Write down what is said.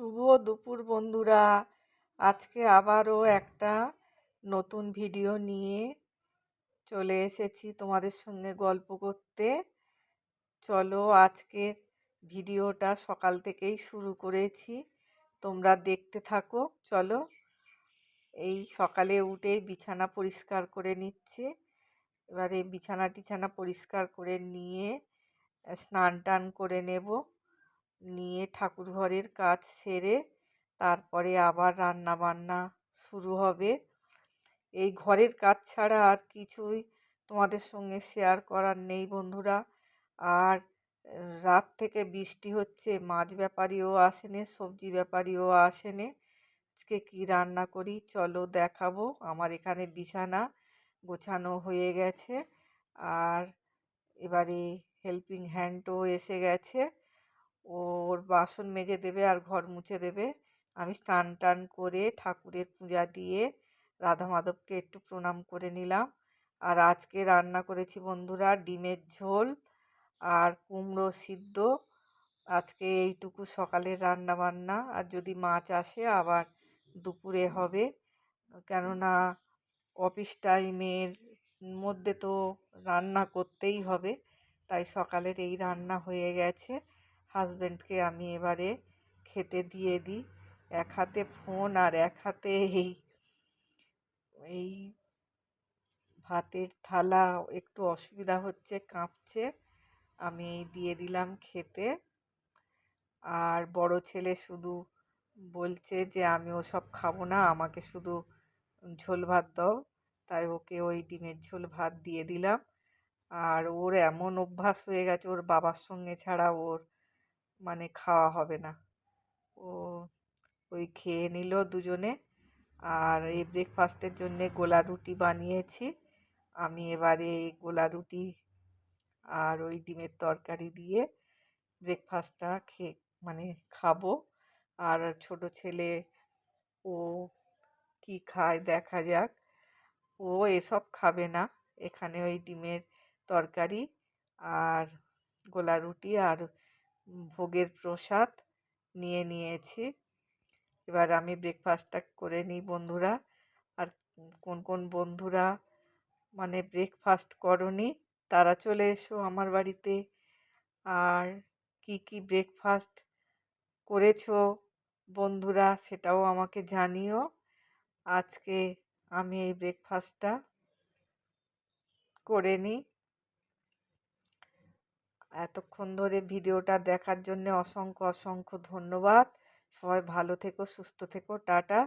শুভ দুপুর বন্ধুরা। আজকে আবারও একটা নতুন ভিডিও নিয়ে চলে এসেছি তোমাদের সঙ্গে গল্প করতে। চলো আজকের ভিডিওটা সকাল থেকেই শুরু করেছি। তোমরা দেখতে থাকো। চলো, এই সকালে উঠে বিছানা পরিষ্কার করে নিচ্ছে। এবারে বিছানা টিছানা পরিষ্কার করে নিয়ে স্নান টান করে নেব। নিয়ে ঠাকুর ঘরের কাজ সেরে তারপরে আবার রান্না বান্না শুরু হবে। এই ঘরের কাজ ছাড়া আর কিছুই তোমাদের সঙ্গে শেয়ার করার নেই বন্ধুরা। আর রাত থেকে বৃষ্টি হচ্ছে, মাছ ব্যাপারীও আসেনে, সবজি ব্যাপারীও আসেনে। আজকে কী রান্না করি? চলো দেখাবো। আমার এখানে বিছানা গোছানো হয়ে গেছে। আর এবারে হেল্পিং হ্যান্ডও এসে গেছে। ওর বাসন মেজে দেবে আর ঘর মুছে দেবে। আমি স্নান টান করে ঠাকুরের পূজা দিয়ে রাধা মাধবকে একটু প্রণাম করে নিলাম। আর আজকে রান্না করেছি বন্ধুরা ডিমের ঝোল আর কুমড়ো সিদ্ধ। আজকে এইটুকু সকালের রান্না বান্না আর যদি মাছ আসে আবার দুপুরে হবে। কেননা অফিস টাইমের মধ্যে তো রান্না করতেই হবে। তাই সকালের এই রান্না হয়ে গেছে। হাজব্যান্ডকে আমি এবারে খেতে দিয়ে দিই। এক হাতে ফোন আর এক হাতে এই এই ভাতের থালা একটু অসুবিধা হচ্ছে, কাঁপছে। আমি দিয়ে দিলাম খেতে। আর বড় ছেলে শুধু বলছে যে, আমি ওসব খাব না, আমাকে শুধু ঝোল ভাত দাও। তাই ওকে ওই ডিমের ঝোল ভাত দিয়ে দিলাম। আর ওর এমন অভ্যাস হয়ে গেছে, ওর বাবার সঙ্গে ছাড়া ওর মানে খাওয়া হবে না। ও ওই খেয়ে নিল দুজনে। আর এই ব্রেকফাস্টের জন্যে গোলা রুটি বানিয়েছি। আমি এবারে এই গোলা রুটি আর ওই ডিমের তরকারি দিয়ে ব্রেকফাস্টটা খেয়ে মানে খাব। আর ছোট ছেলে ও কি খায় দেখা যাক। ও এসব খাবে না। এখানে ওই ডিমের তরকারি আর গোলা রুটি আর ভোগের প্রসাদ নিয়ে নিয়েছি। এবার আমি ব্রেকফাস্টটা করে নিই বন্ধুরা। আর কোন কোন বন্ধুরা মানে ব্রেকফাস্ট করনি, তারা চলে এসো আমার বাড়িতে। আর কি কি ব্রেকফাস্ট করেছ বন্ধুরা সেটাও আমাকে জানিও। আজকে আমি এই ব্রেকফাস্টটা করে নিই। এতক্ষণ ধরে ভিডিওটা দেখার জন্যে অসংখ্য অসংখ্য ধন্যবাদ। সবাই ভালো থেকো সুস্থ থেকো টাটা।